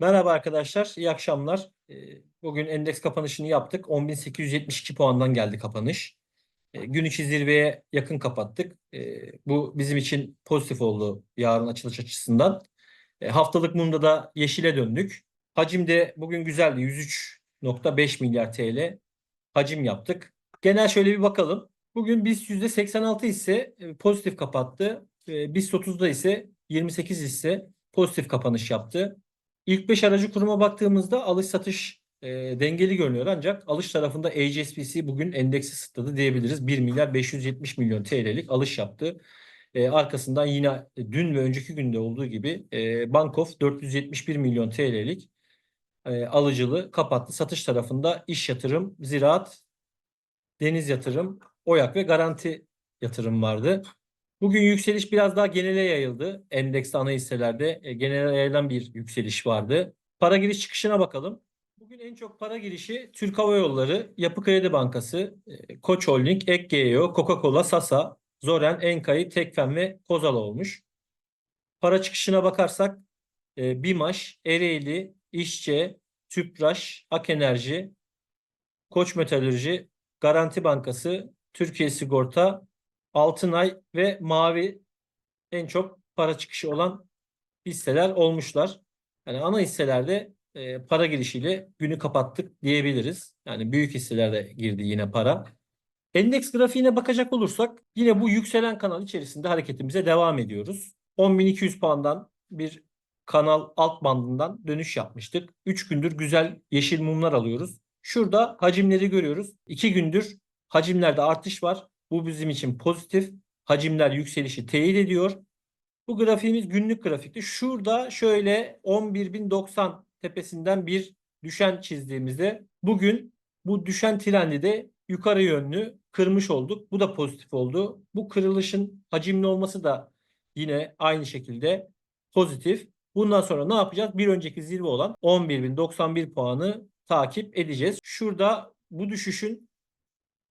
Merhaba arkadaşlar, iyi akşamlar. Ee, Bugün endeks kapanışını yaptık. 10.872 puandan geldi kapanış. Ee, Gün içi zirveye yakın kapattık. Ee, Bu bizim için pozitif oldu yarın açılış açısından. Haftalık mumda da yeşile döndük. Hacim de bugün güzeldi. 103.5 milyar TL hacim yaptık. Genel şöyle bir bakalım. Bugün BIST %86 ise e, pozitif kapattı. BIST 30'da ise 28 ise pozitif kapanış yaptı. İlk 5 aracı kuruma baktığımızda alış satış e, dengeli görünüyor ancak alış tarafında HSBC bugün endeksi sıtladı diyebiliriz. 1 milyar 570 milyon TL'lik alış yaptı. E, arkasından yine dün ve önceki günde olduğu gibi e, Bankof 471 milyon TL'lik e, alıcılı kapattı. Satış tarafında iş yatırım, ziraat, deniz yatırım, oyak ve garanti yatırım vardı. Bugün yükseliş biraz daha genele yayıldı. Endekste ana hisselerde e, genele yayılan bir yükseliş vardı. Para giriş çıkışına bakalım. Bugün en çok para girişi Türk Hava Yolları, Yapı Kredi Bankası, e, Koç Holding, Ekgeo, Coca-Cola, Sasa, Zoren, Enkayı, Tekfen ve Kozal olmuş. Para çıkışına bakarsak e, BİMAŞ, Ereğli, İşçe, Tüpraş, Akenerji, Koç Metalürji, Garanti Bankası, Türkiye Sigorta, Altınay ve Mavi en çok para çıkışı olan hisseler olmuşlar. Yani ana hisselerde e, para girişiyle günü kapattık diyebiliriz. Yani büyük hisselerde girdi yine para. Endeks grafiğine bakacak olursak yine bu yükselen kanal içerisinde hareketimize devam ediyoruz. 10.200 puandan bir kanal alt bandından dönüş yapmıştık. 3 gündür güzel yeşil mumlar alıyoruz. Şurada hacimleri görüyoruz. 2 gündür hacimlerde artış var. Bu bizim için pozitif. Hacimler yükselişi teyit ediyor. Bu grafiğimiz günlük grafikti. Şurada şöyle 11.090 tepesinden bir düşen çizdiğimizde bugün bu düşen trendi de yukarı yönlü kırmış olduk. Bu da pozitif oldu. Bu kırılışın hacimli olması da yine aynı şekilde pozitif. Bundan sonra ne yapacağız? Bir önceki zirve olan 11.091 puanı takip edeceğiz. Şurada bu düşüşün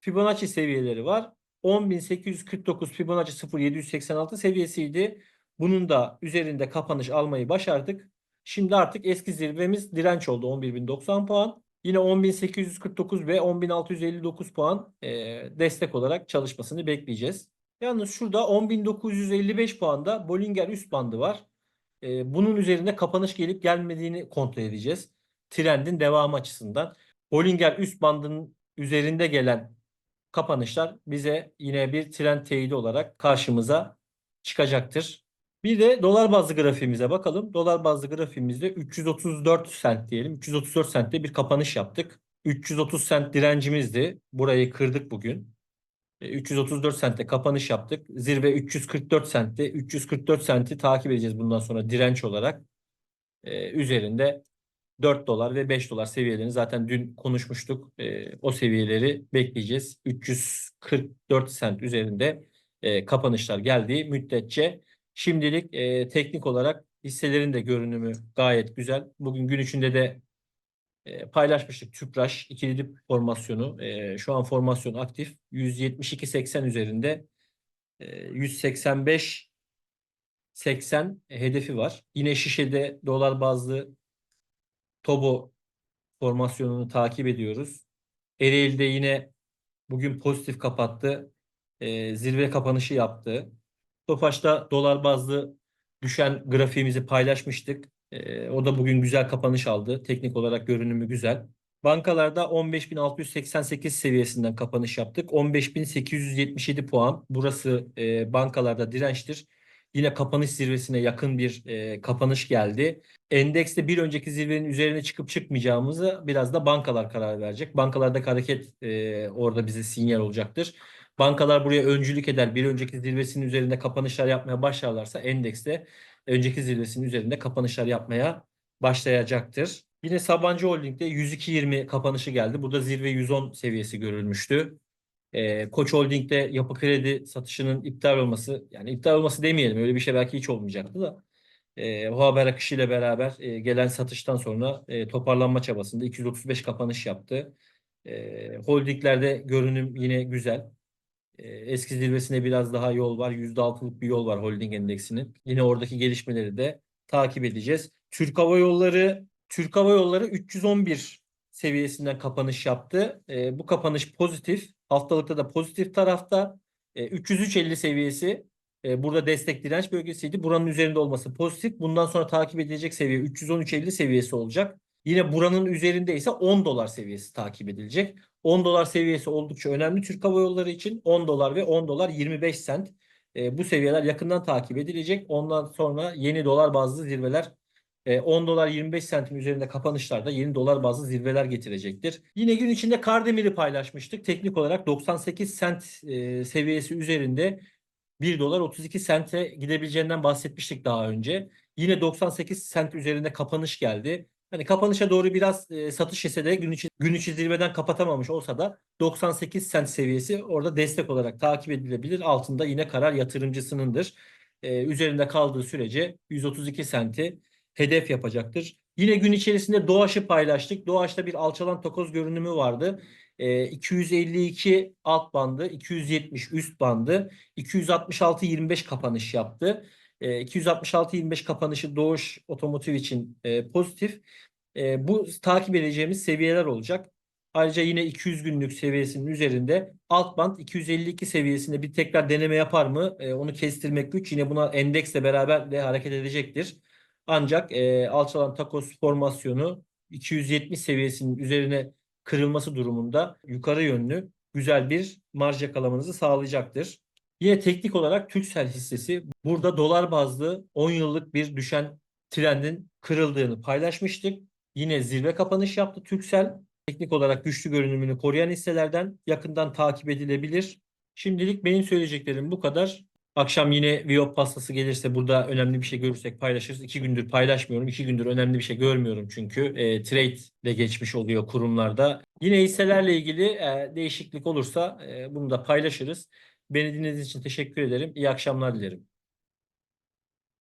Fibonacci seviyeleri var. 10.849 Fibonacci 0.786 seviyesiydi. Bunun da üzerinde kapanış almayı başardık. Şimdi artık eski zirvemiz direnç oldu 11.090 puan. Yine 10.849 ve 10.659 puan e, destek olarak çalışmasını bekleyeceğiz. Yalnız şurada 10.955 puanda Bollinger üst bandı var. E, bunun üzerinde kapanış gelip gelmediğini kontrol edeceğiz. Trendin devamı açısından. Bollinger üst bandının üzerinde gelen kapanışlar bize yine bir trend teyidi olarak karşımıza çıkacaktır. Bir de dolar bazlı grafiğimize bakalım. Dolar bazlı grafiğimizde 334 sent diyelim. 334 sentte bir kapanış yaptık. 330 sent direncimizdi. Burayı kırdık bugün. E, 334 sentte kapanış yaptık. Zirve 344 sentte. 344 senti takip edeceğiz bundan sonra direnç olarak. E, üzerinde 4 dolar ve 5 dolar seviyelerini zaten dün konuşmuştuk. E, o seviyeleri bekleyeceğiz. 344 sent üzerinde e, kapanışlar geldiği müddetçe şimdilik e, teknik olarak hisselerin de görünümü gayet güzel. Bugün gün içinde de e, paylaşmıştık Tüpraş ikili dip formasyonu. E, şu an formasyon aktif. 172.80 üzerinde e, 185 80 hedefi var. Yine şişede dolar bazlı Tobo formasyonunu takip ediyoruz. Ereğli'de yine bugün pozitif kapattı. Ee, zirve kapanışı yaptı. Tofaş'ta dolar bazlı düşen grafiğimizi paylaşmıştık. Ee, o da bugün güzel kapanış aldı. Teknik olarak görünümü güzel. Bankalarda 15.688 seviyesinden kapanış yaptık. 15.877 puan. Burası e, bankalarda dirençtir. Yine kapanış zirvesine yakın bir e, kapanış geldi. Endekste bir önceki zirvenin üzerine çıkıp çıkmayacağımızı biraz da bankalar karar verecek. Bankalardaki hareket e, orada bize sinyal olacaktır. Bankalar buraya öncülük eder. Bir önceki zirvesinin üzerinde kapanışlar yapmaya başlarlarsa endekste önceki zirvesinin üzerinde kapanışlar yapmaya başlayacaktır. Yine Sabancı Holding'de 102.20 kapanışı geldi. Burada zirve 110 seviyesi görülmüştü. E, Koç Holding'de yapı kredi satışının iptal olması yani iptal olması demeyelim öyle bir şey belki hiç olmayacaktı da e, o haber akışıyla beraber e, gelen satıştan sonra e, toparlanma çabasında 235 kapanış yaptı. E, holdinglerde görünüm yine güzel. E, eski zirvesine biraz daha yol var. %6'lık bir yol var holding endeksinin. Yine oradaki gelişmeleri de takip edeceğiz. Türk Hava Yolları Türk Hava Yolları 311 seviyesinden kapanış yaptı. E, bu kapanış pozitif. Haftalıkta da pozitif tarafta. E, 303.50 seviyesi e, burada destek direnç bölgesiydi. Buranın üzerinde olması pozitif. Bundan sonra takip edilecek seviye 313.50 seviyesi olacak. Yine buranın üzerinde ise 10 dolar seviyesi takip edilecek. 10 dolar seviyesi oldukça önemli Türk Hava Yolları için. 10 dolar ve 10 dolar 25 sent. E, bu seviyeler yakından takip edilecek. Ondan sonra yeni dolar bazlı zirveler e, 10 dolar 25 sentin üzerinde kapanışlarda yeni dolar bazlı zirveler getirecektir. Yine gün içinde Kardemir'i paylaşmıştık. Teknik olarak 98 sent e, seviyesi üzerinde 1 dolar 32 sente gidebileceğinden bahsetmiştik daha önce. Yine 98 sent üzerinde kapanış geldi. Hani kapanışa doğru biraz e, satış ise de gün içi, gün içi zirveden kapatamamış olsa da 98 sent seviyesi orada destek olarak takip edilebilir. Altında yine karar yatırımcısınındır. E, üzerinde kaldığı sürece 132 senti hedef yapacaktır. Yine gün içerisinde Doğaç'ı paylaştık. Doğaç'ta bir alçalan takoz görünümü vardı. E, 252 alt bandı, 270 üst bandı, 266-25 kapanış yaptı. E, 266-25 kapanışı Doğuş Otomotiv için e, pozitif. E, bu takip edeceğimiz seviyeler olacak. Ayrıca yine 200 günlük seviyesinin üzerinde alt band 252 seviyesinde bir tekrar deneme yapar mı? E, onu kestirmek güç. Yine buna endeksle beraber de hareket edecektir. Ancak e, alçalan takos formasyonu 270 seviyesinin üzerine kırılması durumunda yukarı yönlü güzel bir marj yakalamanızı sağlayacaktır. Yine teknik olarak Türksel hissesi burada dolar bazlı 10 yıllık bir düşen trendin kırıldığını paylaşmıştık. Yine zirve kapanış yaptı Türksel. Teknik olarak güçlü görünümünü koruyan hisselerden yakından takip edilebilir. Şimdilik benim söyleyeceklerim bu kadar. Akşam yine Viyop pastası gelirse burada önemli bir şey görürsek paylaşırız. İki gündür paylaşmıyorum. İki gündür önemli bir şey görmüyorum çünkü. E, trade de geçmiş oluyor kurumlarda. Yine hisselerle ilgili e, değişiklik olursa e, bunu da paylaşırız. Beni dinlediğiniz için teşekkür ederim. İyi akşamlar dilerim.